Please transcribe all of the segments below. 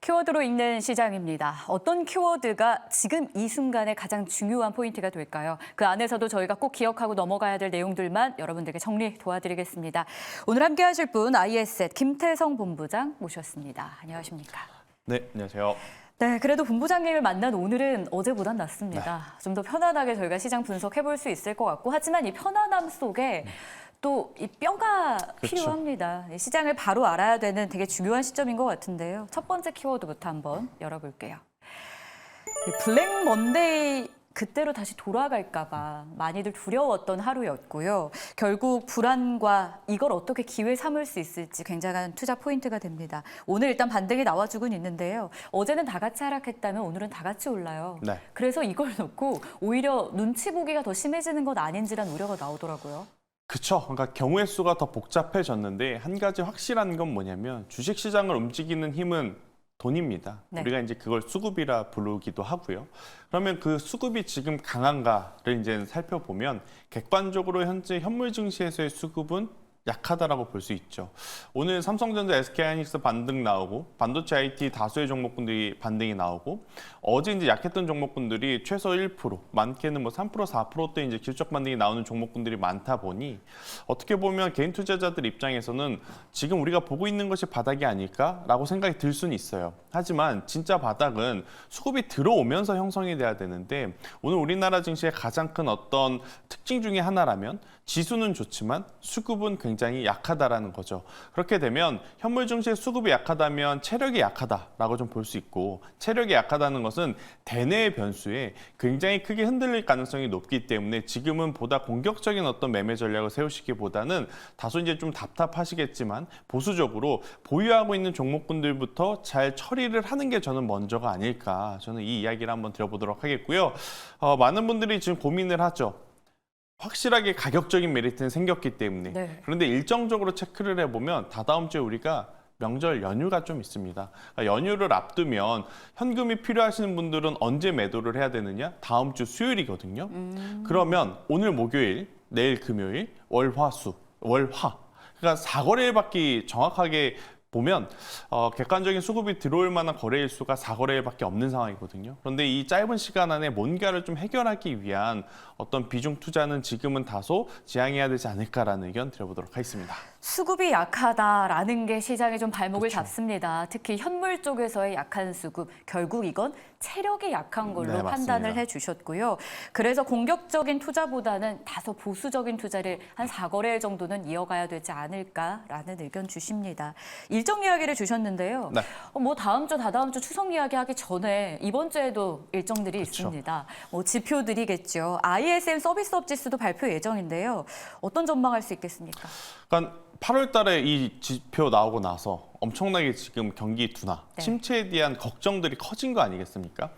키워드로 읽는 시장입니다. 어떤 키워드가 지금 이 순간에 가장 중요한 포인트가 될까요? 그 안에서도 저희가 꼭 기억하고 넘어가야 될 내용들만 여러분들께 정리 도와드리겠습니다. 오늘 함께 하실 분 IS셋 김태성 본부장 모셨습니다. 안녕하십니까? 네, 안녕하세요. 네, 그래도 본부장님을 만난 오늘은 어제보단 낫습니다. 좀더 편안하게 저희가 시장 분석해 볼 수 있을 것 같고 하지만 이 편안함 속에 또 이 뼈가 그렇죠. 필요합니다. 이 시장을 바로 알아야 되는 되게 중요한 시점인 것 같은데요. 첫 번째 키워드부터 한번 열어볼게요. 이 블랙 먼데이 그때로 다시 돌아갈까봐 많이들 두려웠던 하루였고요. 결국 불안과 이걸 어떻게 기회 삼을 수 있을지 굉장한 투자 포인트가 됩니다. 오늘 일단 반등이 나와주곤 있는데요. 어제는 다 같이 하락했다면 오늘은 다 같이 올라요. 네. 그래서 이걸 놓고 오히려 눈치 보기가 더 심해지는 것 아닌지란 우려가 나오더라고요. 그쵸. 그러니까 경우의 수가 더 복잡해졌는데 한 가지 확실한 건 뭐냐면 주식 시장을 움직이는 힘은 돈입니다. 네. 우리가 이제 그걸 수급이라 부르기도 하고요. 그러면 그 수급이 지금 강한가를 이제 살펴보면 객관적으로 현재 현물 증시에서의 수급은 약하다라고 볼 수 있죠. 오늘 삼성전자, SK하이닉스 반등 나오고 반도체 IT 다수의 종목군들이 반등이 나오고 어제 이제 약했던 종목군들이 최소 1%, 많게는 뭐 3%, 4%대 이제 실적 반등이 나오는 종목군들이 많다 보니 어떻게 보면 개인 투자자들 입장에서는 지금 우리가 보고 있는 것이 바닥이 아닐까라고 생각이 들 수는 있어요. 하지만 진짜 바닥은 수급이 들어오면서 형성이 돼야 되는데 오늘 우리나라 증시의 가장 큰 어떤 특징 중에 하나라면 지수는 좋지만 수급은 굉장히 약하다라는 거죠. 그렇게 되면 현물 증시의 수급이 약하다면 체력이 약하다라고 좀 볼 수 있고 체력이 약하다는 것은 대내의 변수에 굉장히 크게 흔들릴 가능성이 높기 때문에 지금은 보다 공격적인 어떤 매매 전략을 세우시기보다는 다소 이제 좀 답답하시겠지만 보수적으로 보유하고 있는 종목군들부터 잘 처리를 하는 게 저는 먼저가 아닐까 저는 이 이야기를 한번 드려보도록 하겠고요. 어, 많은 분들이 지금 고민을 하죠. 확실하게 가격적인 메리트는 생겼기 때문에 네. 그런데 일정적으로 체크를 해보면 다다음 주에 우리가 명절 연휴가 좀 있습니다. 그러니까 연휴를 앞두면 현금이 필요하시는 분들은 언제 매도를 해야 되느냐? 다음 주 수요일이거든요. 그러면 오늘 목요일, 내일 금요일, 월, 화, 수, 월, 화. 그러니까 4거래일 밖에 정확하게 보면 어, 객관적인 수급이 들어올 만한 거래일 수가 4거래일밖에 없는 상황이거든요. 그런데 이 짧은 시간 안에 뭔가를 좀 해결하기 위한 어떤 비중 투자는 지금은 다소 지양해야 되지 않을까라는 의견 드려보도록 하겠습니다. 수급이 약하다라는 게 시장에 좀 발목을 잡습니다. 특히 현물 쪽에서의 약한 수급, 결국 이건 체력이 약한 걸로 네, 판단을. 해주셨고요. 그래서 공격적인 투자보다는 다소 보수적인 투자를 한 4거래 정도는 이어가야 되지 않을까라는 의견 주십니다. 일정 이야기를 주셨는데요. 네. 어, 뭐 다음 주, 다다음 주 추석 이야기 하기 전에 이번 주에도 일정들이 그쵸. 있습니다. 뭐 지표들이겠죠. ISM 서비스업 지수도 발표 예정인데요. 어떤 전망할 수 있겠습니까? 그러니까 8월 달에 이 지표 나오고 나서 엄청나게 지금 경기 둔화, 네. 침체에 대한 걱정들이 커진 거 아니겠습니까?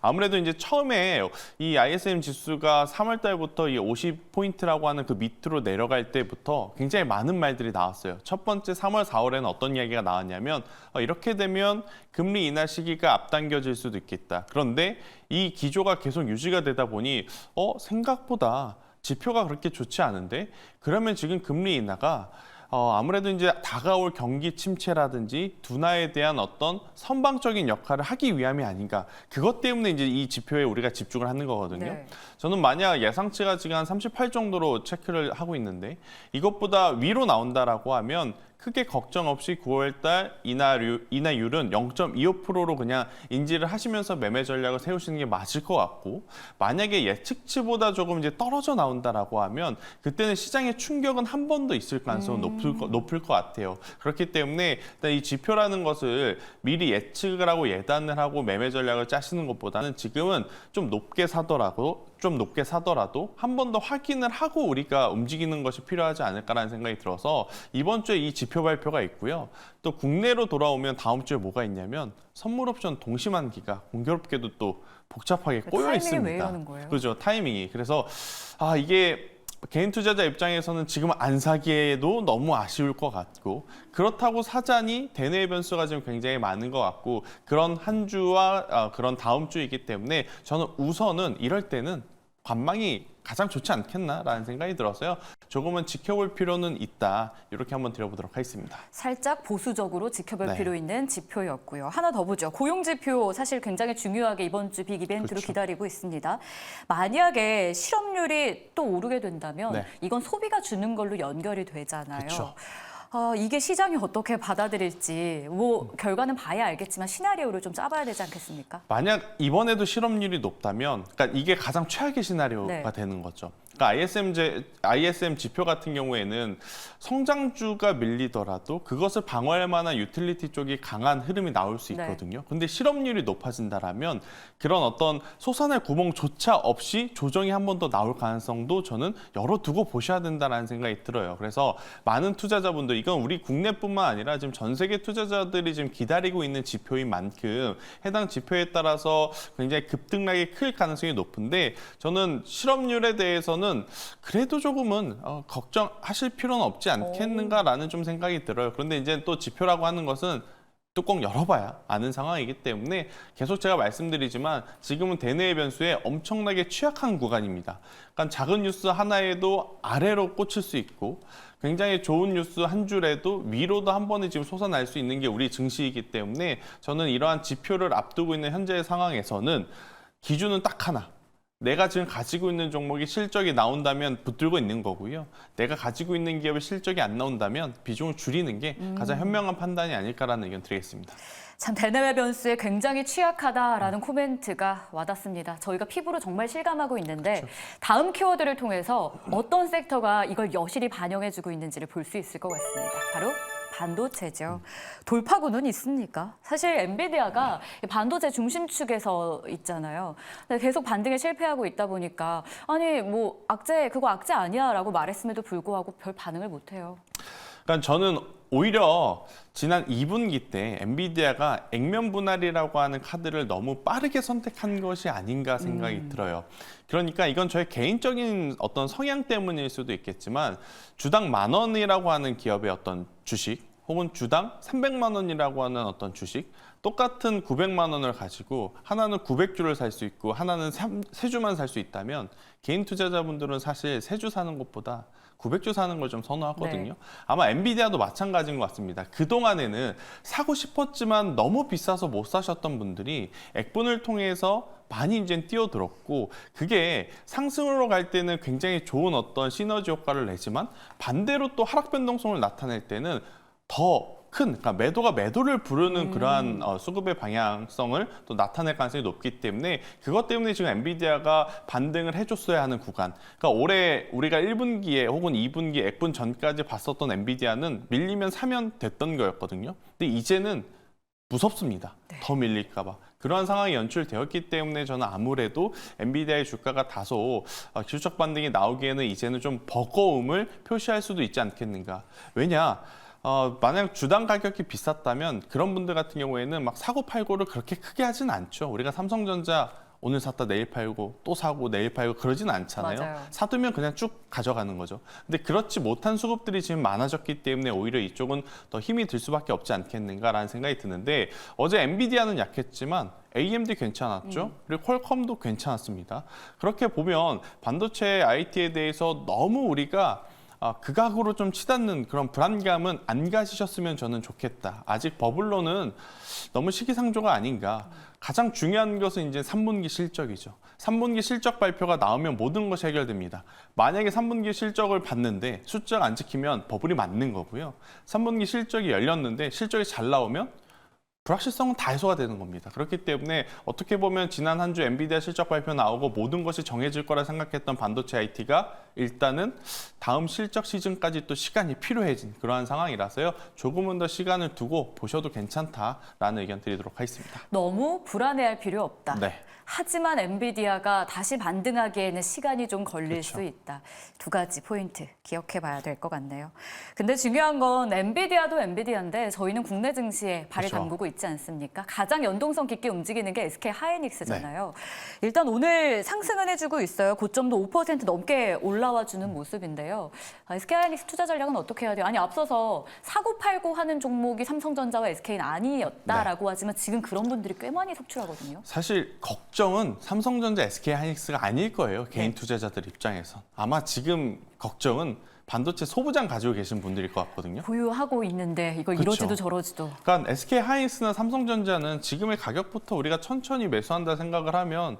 아무래도 이제 처음에 이 ISM 지수가 3월 달부터 이 50포인트라고 하는 그 밑으로 내려갈 때부터 굉장히 많은 말들이 나왔어요. 첫 번째 3월, 4월에는 어떤 이야기가 나왔냐면 어, 이렇게 되면 금리 인하 시기가 앞당겨질 수도 있겠다. 그런데 이 기조가 계속 유지가 되다 보니 어 생각보다 지표가 그렇게 좋지 않은데 그러면 지금 금리 인하가 어, 아무래도 이제 다가올 경기 침체라든지 둔화에 대한 어떤 선방적인 역할을 하기 위함이 아닌가. 그것 때문에 이제 이 지표에 우리가 집중을 하는 거거든요. 네. 저는 만약 예상치가 지금 한 38 정도로 체크를 하고 있는데 이것보다 위로 나온다라고 하면 크게 걱정 없이 9월 달 인하율, 인하율은 0.25%로 그냥 인지를 하시면서 매매 전략을 세우시는 게 맞을 것 같고 만약에 예측치보다 조금 이제 떨어져 나온다라고 하면 그때는 시장의 충격은 한번더 있을 가능성은 높을, 거, 높을 것 같아요. 그렇기 때문에 일단 이 지표라는 것을 미리 예측을 하고 예단을 하고 매매 전략을 짜시는 것보다는 지금은 좀 높게 사더라도 좀 높게 사더라도 한 번 더 확인을 하고 우리가 움직이는 것이 필요하지 않을까라는 생각이 들어서 이번 주에 이 지표 발표가 있고요. 또 국내로 돌아오면 다음 주에 뭐가 있냐면 선물 옵션 동시 만기가 공교롭게도 또 복잡하게 그 꼬여 있습니다. 그렇죠. 타이밍이. 그래서 아 이게 개인 투자자 입장에서는 지금 안 사기에도 너무 아쉬울 것 같고 그렇다고 사자니 대내 변수가 지금 굉장히 많은 것 같고 그런 한 주와 아, 그런 다음 주이기 때문에 저는 우선은 이럴 때는 관망이 가장 좋지 않겠나라는 생각이 들어서요. 조금은 지켜볼 필요는 있다. 이렇게 한번 드려보도록 하겠습니다. 살짝 보수적으로 지켜볼 네. 필요 있는 지표였고요. 하나 더 보죠. 고용 지표 사실 굉장히 중요하게 이번 주 빅 이벤트로 그렇죠. 기다리고 있습니다. 만약에 실업률이 또 오르게 된다면 네. 이건 소비가 주는 걸로 연결이 되잖아요. 그렇죠. 아, 이게 시장이 어떻게 받아들일지 뭐 결과는 봐야 알겠지만 시나리오를 좀 짜봐야 되지 않겠습니까? 만약 이번에도 실업률이 높다면, 그러니까 이게 가장 최악의 시나리오가 네. 되는 거죠. 그러니까 ISM, 제, ISM 지표 같은 경우에는 성장주가 밀리더라도 그것을 방어할 만한 유틸리티 쪽이 강한 흐름이 나올 수 네. 있거든요. 근데 실업률이 높아진다라면 그런 어떤 솟아날 구멍조차 없이 조정이 한 번 더 나올 가능성도 저는 열어두고 보셔야 된다는 생각이 들어요. 그래서 많은 투자자분들 이건 우리 국내뿐만 아니라 지금 전 세계 투자자들이 지금 기다리고 있는 지표인 만큼 해당 지표에 따라서 굉장히 급등락이 클 가능성이 높은데 저는 실업률에 대해서는 그래도 조금은 어, 걱정하실 필요는 없지 않겠는가라는 좀 생각이 들어요. 그런데 이제 또 지표라고 하는 것은 뚜껑 열어봐야 아는 상황이기 때문에 계속 제가 말씀드리지만 지금은 대내의 변수에 엄청나게 취약한 구간입니다. 그러니까 작은 뉴스 하나에도 아래로 꽂힐 수 있고 굉장히 좋은 뉴스 한 줄에도 위로도 한 번에 지금 솟아날 수 있는 게 우리 증시이기 때문에 저는 이러한 지표를 앞두고 있는 현재의 상황에서는 기준은 딱 하나. 내가 지금 가지고 있는 종목이 실적이 나온다면 붙들고 있는 거고요. 내가 가지고 있는 기업의 실적이 안 나온다면 비중을 줄이는 게 가장 현명한 판단이 아닐까라는 의견 드리겠습니다. 참 대내외 변수에 굉장히 취약하다라는 코멘트가 와닿습니다. 저희가 피부로 정말 실감하고 있는데 다음 키워드를 통해서 어떤 섹터가 이걸 여실히 반영해주고 있는지를 볼 수 있을 것 같습니다. 바로 반도체죠. 돌파구는 있습니까? 사실 엔비디아가 반도체 중심축에서 있잖아요. 근데 계속 반등에 실패하고 있다 보니까 아니 뭐 악재 그거 악재 아니야라고 말했음에도 불구하고 별 반응을 못 해요. 그러니까 저는 오히려 지난 2분기 때 엔비디아가 액면 분할이라고 하는 카드를 너무 빠르게 선택한 것이 아닌가 생각이 들어요. 그러니까 이건 저의 개인적인 어떤 성향 때문일 수도 있겠지만 주당 만 원이라고 하는 기업의 어떤 주식 혹은 주당 300만 원이라고 하는 어떤 주식 똑같은 900만 원을 가지고 하나는 900주를 살 수 있고 하나는 3주만 살 수 있다면 개인 투자자분들은 사실 3주 사는 것보다 900주 사는 걸 좀 선호하거든요. 네. 아마 엔비디아도 마찬가지인 것 같습니다. 그동안에는 사고 싶었지만 너무 비싸서 못 사셨던 분들이 액분을 통해서 많이 이제 뛰어들었고 그게 상승으로 갈 때는 굉장히 좋은 어떤 시너지 효과를 내지만 반대로 또 하락 변동성을 나타낼 때는 더 큰, 그러니까 매도가 매도를 부르는 그러한 어, 수급의 방향성을 또 나타낼 가능성이 높기 때문에 그것 때문에 지금 엔비디아가 반등을 해줬어야 하는 구간. 그러니까 올해 우리가 1분기에 혹은 2분기 액분 전까지 봤었던 엔비디아는 밀리면 사면 됐던 거였거든요. 근데 이제는 무섭습니다. 더 밀릴까 봐. 그러한 상황이 연출되었기 때문에 저는 아무래도 엔비디아의 주가가 다소 어, 기술적 반등이 나오기에는 이제는 좀 버거움을 표시할 수도 있지 않겠는가. 왜냐? 어, 만약 주당 가격이 비쌌다면 그런 분들 같은 경우에는 막 사고 팔고를 그렇게 크게 하진 않죠. 우리가 삼성전자 오늘 샀다 내일 팔고 또 사고 내일 팔고 그러진 않잖아요. 맞아요. 사두면 그냥 쭉 가져가는 거죠. 근데 그렇지 못한 수급들이 지금 많아졌기 때문에 오히려 이쪽은 더 힘이 들 수밖에 없지 않겠는가라는 생각이 드는데 어제 엔비디아는 약했지만 AMD 괜찮았죠. 그리고 퀄컴도 괜찮았습니다. 그렇게 보면 반도체 IT에 대해서 너무 우리가 아, 극악으로 좀 치닫는 그런 불안감은 안 가지셨으면 저는 좋겠다. 아직 버블로는 너무 시기상조가 아닌가. 가장 중요한 것은 이제 3분기 실적이죠. 3분기 실적 발표가 나오면 모든 것이 해결됩니다. 만약에 3분기 실적을 봤는데 숫자가 안 지키면 버블이 맞는 거고요. 3분기 실적이 열렸는데 실적이 잘 나오면 불확실성은 다 해소가 되는 겁니다. 그렇기 때문에 어떻게 보면 지난 한 주 엔비디아 실적 발표 나오고 모든 것이 정해질 거라 생각했던 반도체 IT가 일단은 다음 실적 시즌까지 또 시간이 필요해진 그러한 상황이라서요. 조금은 더 시간을 두고 보셔도 괜찮다라는 의견 드리도록 하겠습니다. 너무 불안해할 필요 없다. 네. 하지만 엔비디아가 다시 반등하기에는 시간이 좀 걸릴 그렇죠. 수 있다. 두 가지 포인트 기억해 봐야 될 것 같네요. 근데 중요한 건 엔비디아도 엔비디아인데 저희는 국내 증시에 발을 그렇죠. 담그고 있지 않습니까? 가장 연동성 깊게 움직이는 게 SK 하이닉스잖아요. 네. 일단 오늘 상승은 해주고 있어요. 고점도 5% 넘게 올라와 주는 모습인데요. 아, SK 하이닉스 투자 전략은 어떻게 해야 돼요? 아니 앞서서 사고 팔고 하는 종목이 삼성전자와 SK는 아니었다라고 네. 하지만 지금 그런 분들이 꽤 많이 속출하거든요. 사실 걱정 은 삼성전자, SK 하이닉스가 아닐 거예요. 개인 네. 투자자들 입장에선. 아마 지금 걱정은 반도체 소부장 가지고 계신 분들일 것 같거든요. 보유하고 있는데 이거 그쵸. 이러지도 저러지도. 그러니까 SK 하이닉스나 삼성전자는 지금의 가격부터 우리가 천천히 매수한다 생각을 하면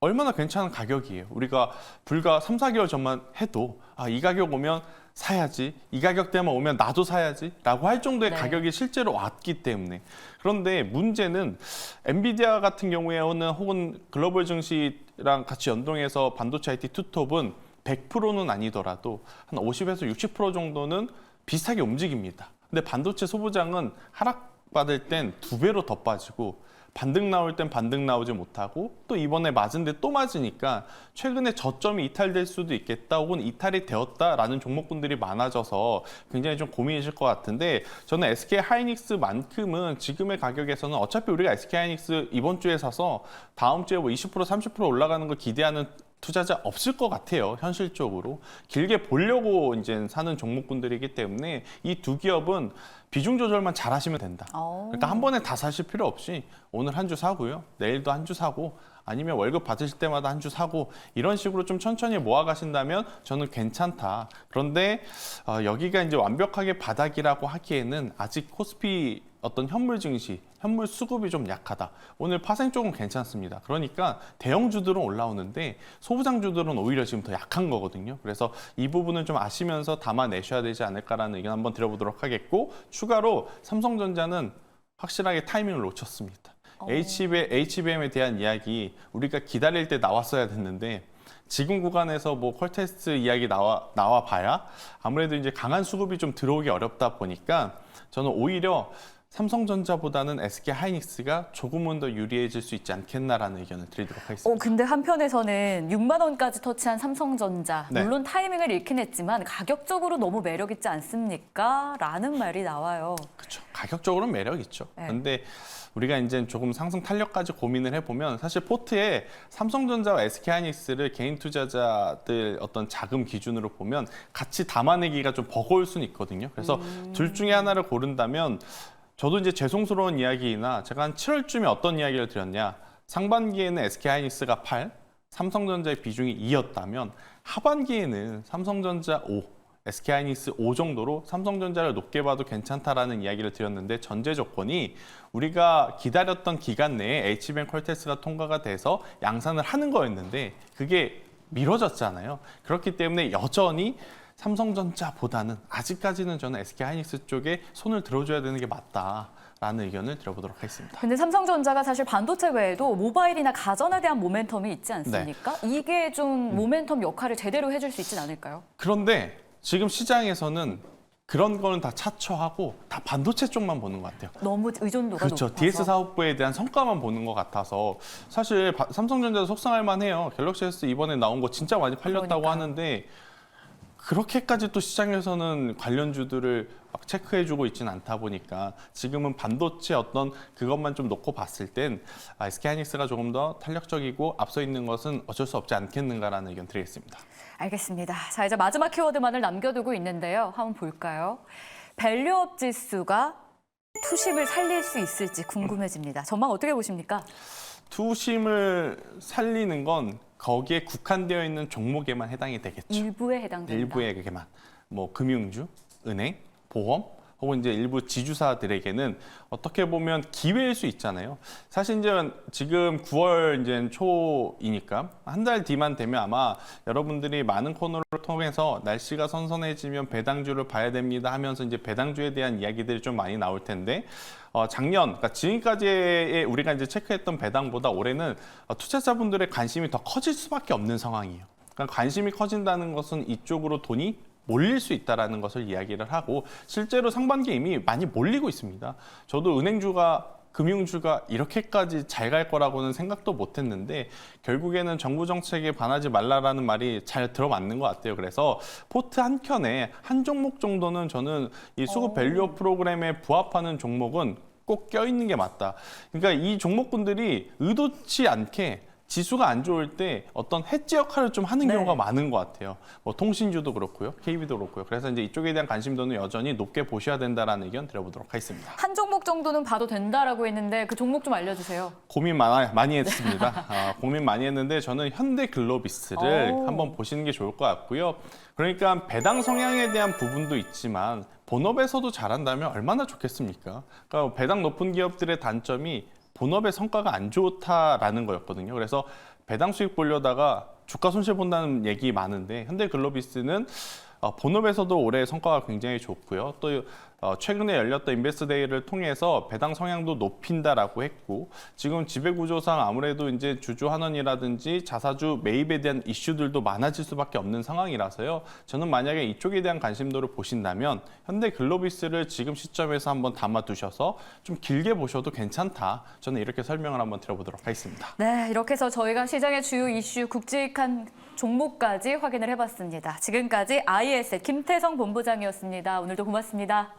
얼마나 괜찮은 가격이에요. 우리가 불과 3, 4개월 전만 해도 아, 이 가격 오면 사야지. 이 가격대만 오면 나도 사야지. 라고 할 정도의 네. 가격이 실제로 왔기 때문에. 그런데 문제는 엔비디아 같은 경우에는 혹은 글로벌 증시랑 같이 연동해서 반도체 IT 투톱은 100%는 아니더라도 한 50에서 60% 정도는 비슷하게 움직입니다. 근데 반도체 소부장은 하락받을 땐 두 배로 더 빠지고 반등 나올 땐 반등 나오지 못하고 또 이번에 맞은데 또 맞으니까 최근에 저점이 이탈될 수도 있겠다 혹은 이탈이 되었다라는 종목군들이 많아져서 굉장히 좀 고민이실 것 같은데 저는 SK 하이닉스만큼은 지금의 가격에서는 어차피 우리가 SK 하이닉스 이번 주에 사서 다음 주에 뭐 20% 30% 올라가는 걸 기대하는 투자자 없을 것 같아요. 현실적으로 길게 보려고 이제 사는 종목군들이기 때문에 이 두 기업은 비중 조절만 잘 하시면 된다. 어. 그러니까 한 번에 다 사실 필요 없이 오늘 한 주 사고요. 내일도 한 주 사고 아니면 월급 받으실 때마다 한 주 사고 이런 식으로 좀 천천히 모아 가신다면 저는 괜찮다. 그런데 어, 여기가 이제 완벽하게 바닥이라고 하기에는 아직 코스피 어떤 현물 증시, 현물 수급이 좀 약하다. 오늘 파생 쪽은 괜찮습니다. 그러니까 대형주들은 올라오는데 소부장주들은 오히려 지금 더 약한 거거든요. 그래서 이 부분을 좀 아시면서 담아내셔야 되지 않을까라는 의견 한번 드려보도록 하겠고 추가로 삼성전자는 확실하게 타이밍을 놓쳤습니다. HBM, HBM에 대한 이야기 우리가 기다릴 때 나왔어야 됐는데 지금 구간에서 뭐 퀄테스트 이야기 나와 나와 봐야 아무래도 이제 강한 수급이 좀 들어오기 어렵다 보니까 저는 오히려 삼성전자보다는 SK 하이닉스가 조금은 더 유리해질 수 있지 않겠나라는 의견을 드리도록 하겠습니다. 어, 근데 한편에서는 6만 원까지 터치한 삼성전자. 네. 물론 타이밍을 잃긴 했지만 가격적으로 너무 매력 있지 않습니까? 라는 말이 나와요. 그렇죠. 가격적으로는 매력 있죠. 네. 근데 우리가 이제 조금 상승 탄력까지 고민을 해보면 사실 포트에 삼성전자와 SK하이닉스를 개인 투자자들 어떤 자금 기준으로 보면 같이 담아내기가 좀 버거울 수는 있거든요. 그래서 둘 중에 하나를 고른다면 저도 이제 죄송스러운 이야기나 제가 한 7월쯤에 어떤 이야기를 드렸냐 상반기에는 SK하이닉스가 8, 삼성전자의 비중이 2였다면 하반기에는 삼성전자 5, SK하이닉스 5 정도로 삼성전자를 높게 봐도 괜찮다라는 이야기를 드렸는데 전제 조건이 우리가 기다렸던 기간 내에 HBM 퀄테스가 통과가 돼서 양산을 하는 거였는데 그게 미뤄졌잖아요. 그렇기 때문에 여전히 삼성전자보다는 아직까지는 저는 SK하이닉스 쪽에 손을 들어줘야 되는 게 맞다 라는 의견을 드려보도록 하겠습니다. 근데 삼성전자가 사실 반도체 외에도 모바일이나 가전에 대한 모멘텀이 있지 않습니까? 네. 이게 좀 음. 모멘텀 역할을 제대로 해줄 수 있진 않을까요? 그런데 지금 시장에서는 그런 거는 다 차처하고 다 반도체 쪽만 보는 것 같아요. 너무 의존도가 그렇죠. 높아서. DS 사업부에 대한 성과만 보는 것 같아서 사실 바- 삼성전자도 속상할 만해요. 갤럭시 S 이번에 나온 거 진짜 많이 팔렸다고 그러니까요. 하는데 그렇게까지 또 시장에서는 관련주들을 막 체크해주고 있지는 않다 보니까 지금은 반도체 어떤 그것만 좀 놓고 봤을 땐 아, SK하이닉스가 조금 더 탄력적이고 앞서 있는 것은 어쩔 수 없지 않겠는가라는 의견 드리겠습니다. 알겠습니다. 자, 이제 마지막 키워드만을 남겨두고 있는데요. 한번 볼까요? 밸류업 지수가 투심을 살릴 수 있을지 궁금해집니다. 전망 어떻게 보십니까? 투심을 살리는 건 거기에 국한되어 있는 종목에만 해당이 되겠죠. 일부에 해당된다. 일부에게만 뭐 금융주, 은행, 보험 혹은 이제 일부 지주사들에게는 어떻게 보면 기회일 수 있잖아요. 사실 이제 지금 9월 이제 초이니까 한 달 뒤만 되면 아마 여러분들이 많은 코너를 통해서 날씨가 선선해지면 배당주를 봐야 됩니다 하면서 이제 배당주에 대한 이야기들이 좀 많이 나올 텐데 어, 작년, 그러니까 지금까지의 우리가 이제 체크했던 배당보다 올해는 어, 투자자분들의 관심이 더 커질 수밖에 없는 상황이에요. 그러니까 관심이 커진다는 것은 이쪽으로 돈이 몰릴 수 있다라는 것을 이야기를 하고 실제로 상반기에 이미 많이 몰리고 있습니다. 저도 은행주가 금융주가 이렇게까지 잘 갈 거라고는 생각도 못 했는데 결국에는 정부 정책에 반하지 말라라는 말이 잘 들어맞는 것 같아요. 그래서 포트 한 켠에 한 종목 정도는 저는 이 수급 오. 밸류업 프로그램에 부합하는 종목은 꼭 껴있는 게 맞다. 그러니까 이 종목군들이 의도치 않게 지수가 안 좋을 때 어떤 해지 역할을 좀 하는 네. 경우가 많은 것 같아요. 뭐 통신주도 그렇고요, KB도 그렇고요. 그래서 이제 이쪽에 대한 관심도는 여전히 높게 보셔야 된다라는 의견 드려보도록 하겠습니다. 한 종목 정도는 봐도 된다라고 했는데 그 종목 좀 알려주세요. 고민 많아, 많이 했습니다. 아, 고민 많이 했는데 저는 현대 글로비스를 오. 한번 보시는 게 좋을 것 같고요. 그러니까 배당 성향에 대한 부분도 있지만 본업에서도 잘한다면 얼마나 좋겠습니까? 그러니까 배당 높은 기업들의 단점이 본업의 성과가 안 좋다라는 거였거든요. 그래서 배당 수익 보려다가 주가 손실 본다는 얘기 많은데 현대 글로비스는 어, 본업에서도 올해 성과가 굉장히 좋고요. 또 어, 최근에 열렸던 인베스트 데이를 통해서 배당 성향도 높인다라고 했고 지금 지배 구조상 아무래도 이제 주주 환원이라든지 자사주 매입에 대한 이슈들도 많아질 수밖에 없는 상황이라서요. 저는 만약에 이쪽에 대한 관심도를 보신다면 현대 글로비스를 지금 시점에서 한번 담아 두셔서 좀 길게 보셔도 괜찮다. 저는 이렇게 설명을 한번 드려보도록 하겠습니다. 네, 이렇게 해서 저희가 시장의 주요 이슈 굵직한 종목까지 확인을 해봤습니다. 지금까지 IS 김태성 본부장이었습니다. 오늘도 고맙습니다.